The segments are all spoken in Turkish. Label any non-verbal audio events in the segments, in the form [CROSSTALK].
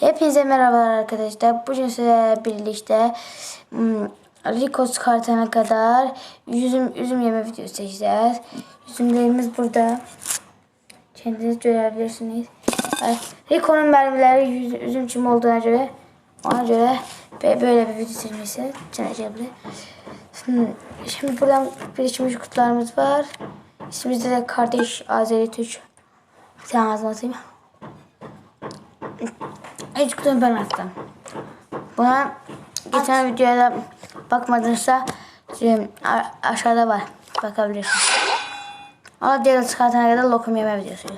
Hepinize merhabalar arkadaşlar. Bugün sizlerle birlikte hmm, Rico çıkartana kadar üzüm, üzüm yeme videosu çekeceğiz. Üzümlerimiz burada. Kendiniz görebilirsiniz. Rico'nun mermileri üzüm çimi olduğuna göre ona göre böyle bir video çekmesi çekeceğim. Şimdi, şimdi buradan birikmiş kutularımız var. İçimizde de kardeş Azeri Türk. Sen ağzına atayım. Ben attım. Buna geçen videoya da bakmadınızsa a- aşağıda var. Bakabilirsiniz. Ama diğer çıkartana kadar lokum yeme videosu.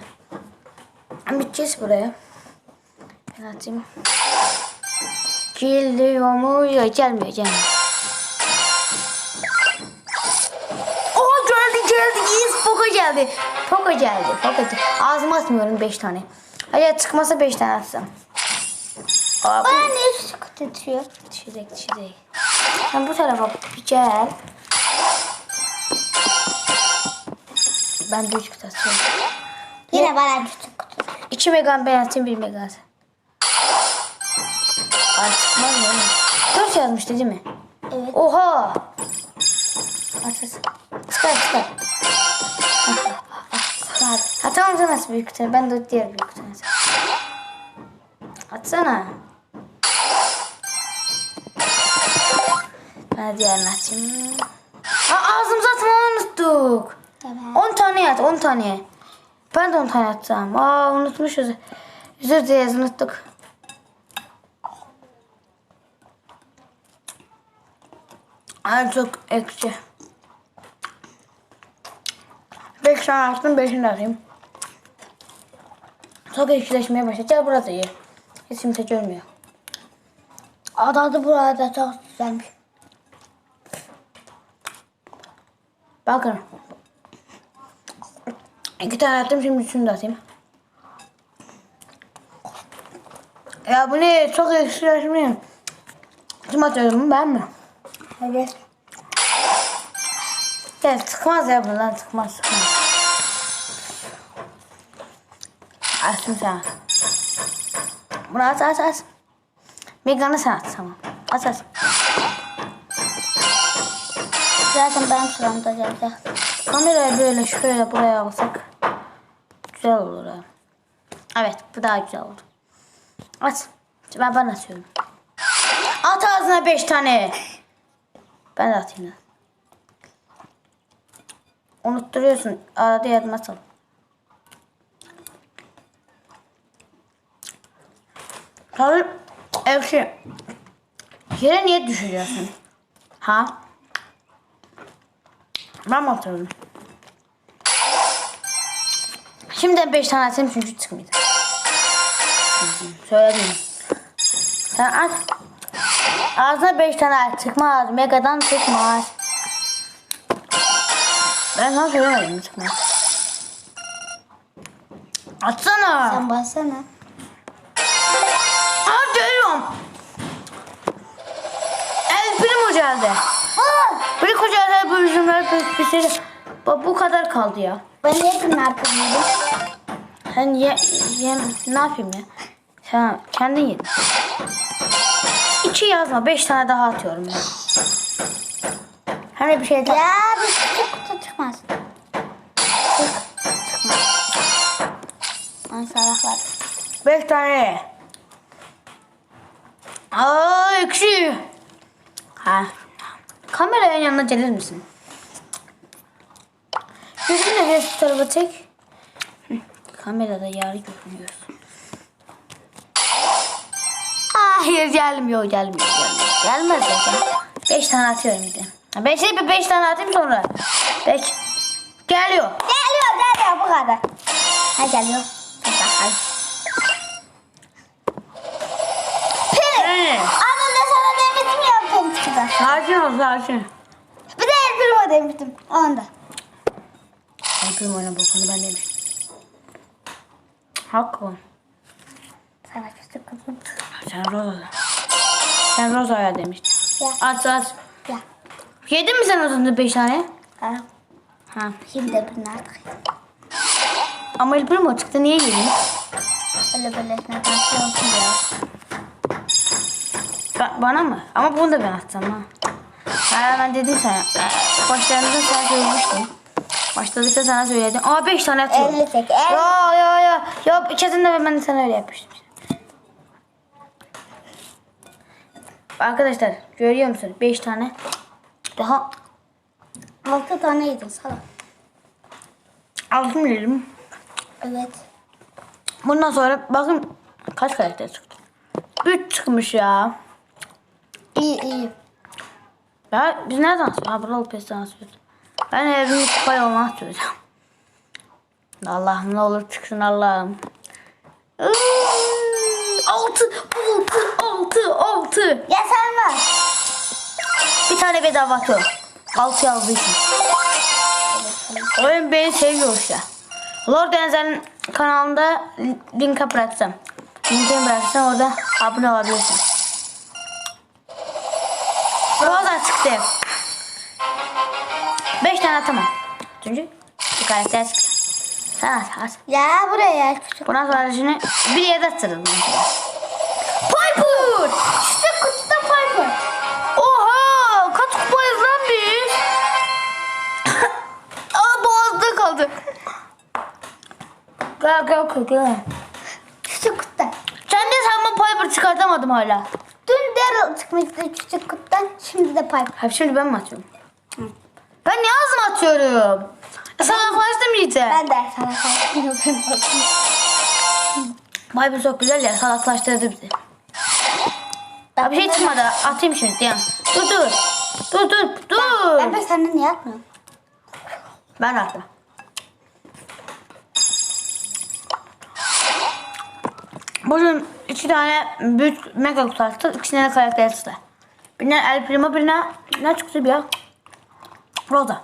Bütçesi buraya. Ben atayım. Geliyor mu? Yok gelmiyor gelmiyor. Oha geldi geldi. Yes Poco geldi. Poco geldi. Poco geldi. Ağzıma atmıyorum 5 tane. Hayır çıkmasa 5 tane atsam. Aa, bu- Bana ne sıkı tutuyor? Düşecek düşecek. Sen bu tarafa bir gel. Ben de üç kutu atıyorum. Yine bana küçük kutu. 2 megan ben atayım 1 megan. Ay çıkmaz mı? 4 yazmıştı değil mi? Evet. Oha! At at. Çıkar çıkar. Ha tamam sen at büyük kutu. Ben de diğer büyük kutu. Atsana. Ben diğerini. Aa, ağzımıza atmayı unuttuk. Tamam. 10 tane at 10 tane. Ben de 10 tane atacağım. Aa unutmuşuz. Özür dileriz unuttuk. Ay çok ekşi. 5 tane attım 5'ini de atayım. Çok ekşileşmeye başladı. Gel burada ye. Hiç kimse görmüyor. Adı burada çok güzelmiş. Bakın. İki tane attım şimdi üçünü de atayım. Ya bu ne? Çok ekşileşmiyor. Kim atıyorum ben mi? Evet. Ya çıkmaz ya bundan çıkmaz çıkmaz. Açtım sen. Bunu at at at. Megan'ı sen at tamam. At at. Zaten ben sıramda gelecek. Kamerayı böyle şöyle buraya alsak güzel olur ha. Evet bu daha güzel oldu. At. Ben ben atıyorum. At ağzına beş tane. Ben de atayım. Unutturuyorsun. Arada al. Tabii ekşi. Yere niye düşürüyorsun? Ha? Ben mi atıyorum? Şimdiden 5 tane atayım çünkü çıkmayacak. Söyledim. Sen at. Ağzına 5 tane at. Çıkmaz. Megadan çıkmaz. Ben sana söylemedim çıkmaz. Atsana. Sen bassana. Aa görüyorum. El Primo geldi. Bir koca bu üzümler bir şey. Bu, bu kadar kaldı ya. Ben hep ne yapıyorum? Sen ye, ye ne yapayım ya? Sen kendin yedin. İki yazma. Beş tane daha atıyorum ben. Hani bir şey daha. Ya bir kutu çıkmaz. Çık. Çıkmaz. Ben salaklar. Beş tane. Aa ekşi. Ha. Kameranın yanına gelir misin? Yüzünü biraz şu tarafa çek. Hı, Kamerada yarı görünüyorsun. Hayır gelmiyor gelmiyor gelmiyor. Gelmez zaten. Beş tane atıyorum bir de. Değil bir beş tane atayım sonra. Beş. Geliyor. Geliyor geliyor bu kadar. Ha geliyor. Dur bakalım. Peri. Çıkacak. Sakin ol sakin. Bir de el primo demiştim. Onda. Yapayım oyna bokunu ben demiştim. Hakkı. Sana küçük kutu. Sen Rosa. Sen Rosa'ya demiştin. Ya. At at. Ya. Yedin mi sen o zaman beş tane? Ha. Ha. Şimdi birini artık. Ama El Primo çıktı niye yedin? Öyle böyle ne olsun ya. Ba- bana mı? Ama bunu da ben atacağım ha. Ha, ben dedim sana. e, Başlarında sen söylemiştin. Başladıkta sana söyledim. Aa 5 tane atıyorum. 58. Ya ya ya. Ya ikisinde ben de sana öyle yapmıştım. Arkadaşlar görüyor musun? 5 tane. Daha 6 tane yedin salak. altın dedim. Evet. Bundan sonra bakın kaç karakter çıktı. 3 çıkmış ya. İyi iyi. Ya biz nereden atıyoruz? Ha atıyoruz. Ben evimi kupaya olmak istiyorum. Allah'ım ne olur çıksın Allah'ım. Altı, altı, altı, altı. Ya sen var. Bir tane bedava atıyorum. Altı yazdığı için. Oyun beni seviyor işte. Lord Denzel'in kanalında linka bıraksam. Linkini bıraksam orada abone olabilirsin. Rosa çıktı. Beş tane atamam. Çünkü bir karakter çıktı. Sen at, at. Ya buraya. Bundan sonra şimdi bir yere mesela. Piper! İşte kutuda Piper. Oha! Kaç kupayız lan biz? [LAUGHS] Aa boğazda kaldı. Gel gel gel gel. Küçük kutuda. Sen de sen Piper çıkartamadım hala. Daryl çıkmıştı küçük kutudan. Şimdi de Piper. Hayır şimdi ben mi atıyorum? Ben niye ağzıma atıyorum? E, Sana yaklaştım iyice. Ben de sana. Piper çok güzel ya salaklaştırdı bizi. Ya bir şey çıkmadı. Atayım şimdi. Diyan. Dur dur. Dur dur dur. Ben de senden niye atmıyorum? Ben attım. Bugün iki tane büyük mega kutu attı. İki tane karakter çıktı. Birine El Primo birine ne çıktı bir ya? Rosa.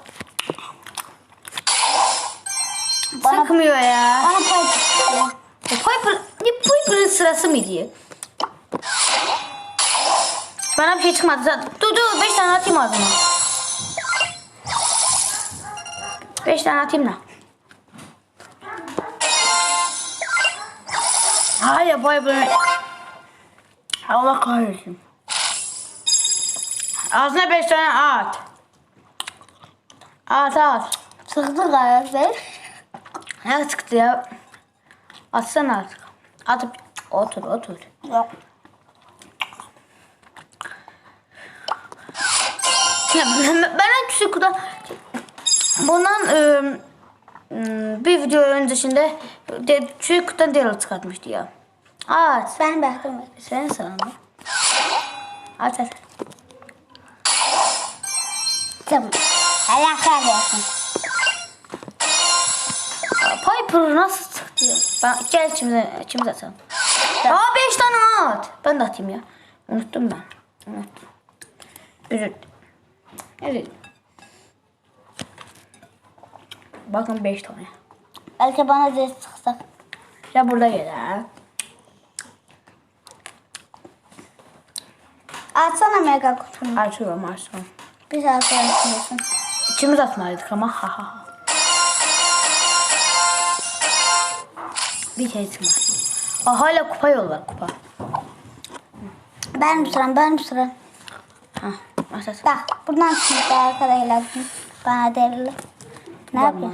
Bana- Sıkmıyor ya. Bana Piper. E, Piper, ne Piper'ın sırası mı diye. Bana bir şey çıkmadı. Dur dur beş tane atayım ağzıma. Beş tane atayım da. Hayır Piper'ın... Allah kahretsin. Ağzına beş tane at. At at. Çıktı galiba. Ne çıktı ya? Atsana artık. Atıp otur otur. Yok. Ya ben ben en küçük kuda bundan e, m, bir video öncesinde de, kutudan Daryl çıkartmıştı ya. At. Ben baktım. Sen sana mı? At at. Tamam. Allah kahretsin. Piper nasıl çıktı? Ben, gel içimize, içimize atalım. Aa beş tane at. Ben de atayım ya. Unuttum ben. Unuttum. Üzüldüm. Evet. Bakın beş tane. Belki bana da çıksak. Ya burada gelir. Atsana mega kutunu. Açıyorum açıyorum. Bir arkadaşımızın. İçimiz atmalıydık ama ha ha ha. Bir şey çıkmaz. Aa, hala kupa yol var kupa. Ben bu sıram, ben bu sıram. Ha. Bak buradan çıktı arkadaşlar. Bana derli. Ne yapıyor?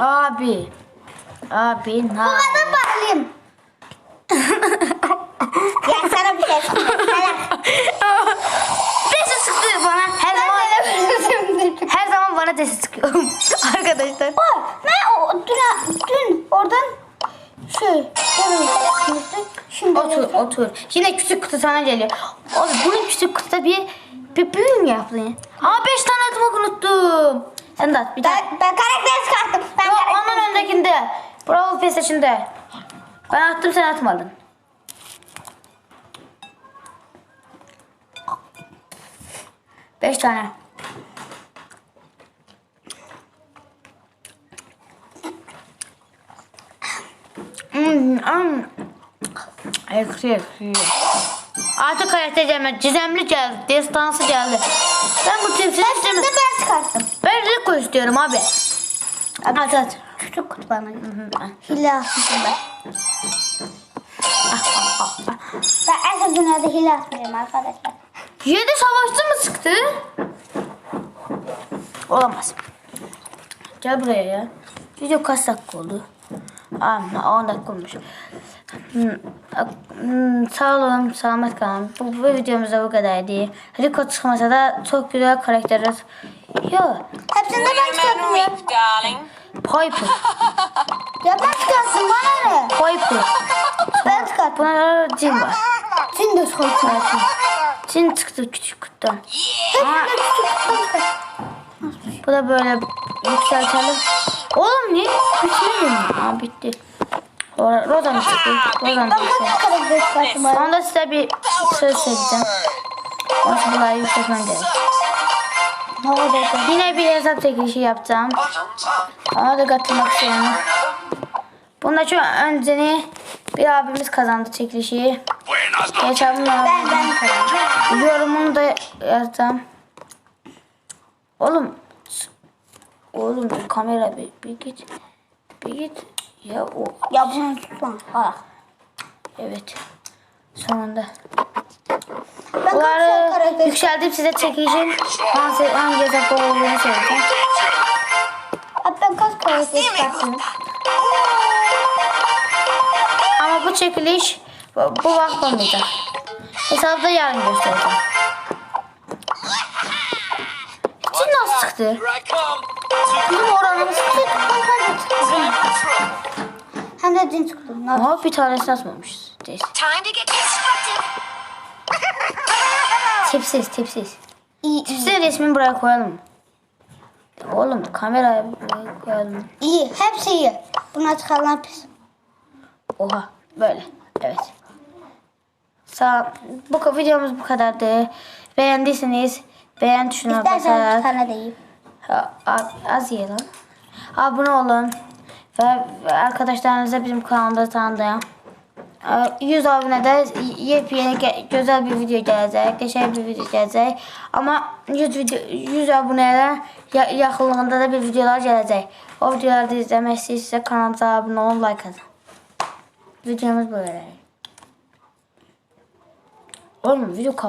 Abi. Abi ne? Bu kadar bağlayayım. ya sana bir şey. Desi çıktı bana. Her zaman, her zaman bana desi çıkıyor. [LAUGHS] Arkadaşlar. Aa, ne o dün, dün oradan şey. Şimdi Otur otur. Yine küçük kutu sana geliyor. Abi bunun küçük kutuda bir bir büyü mü yaptın ya? Aa beş tane atmak unuttum. Sen de at bir tane. ben, ben karakter çıkarttım. Ben Yok karakter- onun öndekinde. Bravo Pass içinde. Ben attım sen atmadın. Beş tane. Hmm, hmm. Ekşi ekşi. Artık karakter gelmedi. Gizemli geldi. Destansı geldi. Ben bu tipsiz Şimdi istemiyorum. ben çıkarttım. Ben Rico istiyorum abi. At at. Küçük kutu bana. Hile atmışım ben. Ben en son dünyada hile atmıyorum arkadaşlar. Yedi savaşçı mı çıktı? Olamaz. Gel buraya ya. Video kaç dakika oldu? Aa, 10 dakika olmuş. Sağ olun, selamet kalın. Bu, bu videomuzda bu kadardı. Rico çıkmasa da çok güzel karakteriz. Yo, Hepsini de ben darling. Piper, Ya ben çıkarttım bana ne? Piper. Ben çıkarttım. Buna da Jin var. Sen de çıkarttın. Jin çıktı küçük kutudan. Bu da böyle yükseltelim. Oğlum niye? Bitmedi mi? Aa bitti. Ro- Roda mı çıktı? Roda mı Ben çıktı? Sonra size bir söz söyleyeceğim. Nasıl bunları yükseltmem gerek. Yine bir hesap çekilişi yapacağım. Ona da katılmak istiyorum. Bunda şu önceni bir abimiz kazandı çekilişi. Geçen bunu Ben ben kazandım. Yorumunu da yazacağım. Oğlum. Oğlum bir kamera bir, bir git. Bir git. Ya o. Ya bunu tutma. Al. Evet. Sonunda. Ben Bunları karakter yükseltip size çekeceğim. Hangi, hangi hesap olduğunu söyleyeceğim. Abi ben kaç karakter çıkarttım? Ama bu çekiliş bu, bu. Hesabı da yarın göstereceğim. Cin nasıl çıktı? Hem de cin çıktı. Aha bir tanesini atmamışız. Neyse. Time to get constructive. Tipsiz tipsiz. İyi, iyi. Size resmini buraya koyalım. Oğlum kameraya buraya koyalım. İyi. Hepsi iyi. Buna çıkarılan pis. Oha böyle. Evet. Sağ bu videomuz bu kadardı. Beğendiyseniz beğen tuşuna İstersen bir basarak tane de yiyeyim. Az ye. Abone olun. Ve arkadaşlarınıza bizim kanalda tanıdığım. 100 abonede yepyeni ge- güzel bir video gelecek. Geçer bir video gelecek. Ama 100, video, 100 aboneye ya, yakınlığında da bir videolar gelecek. O videoları da izlemek istiyorsanız kanalımıza abone olun, like atın. Videomuz böyle. Oğlum video kafa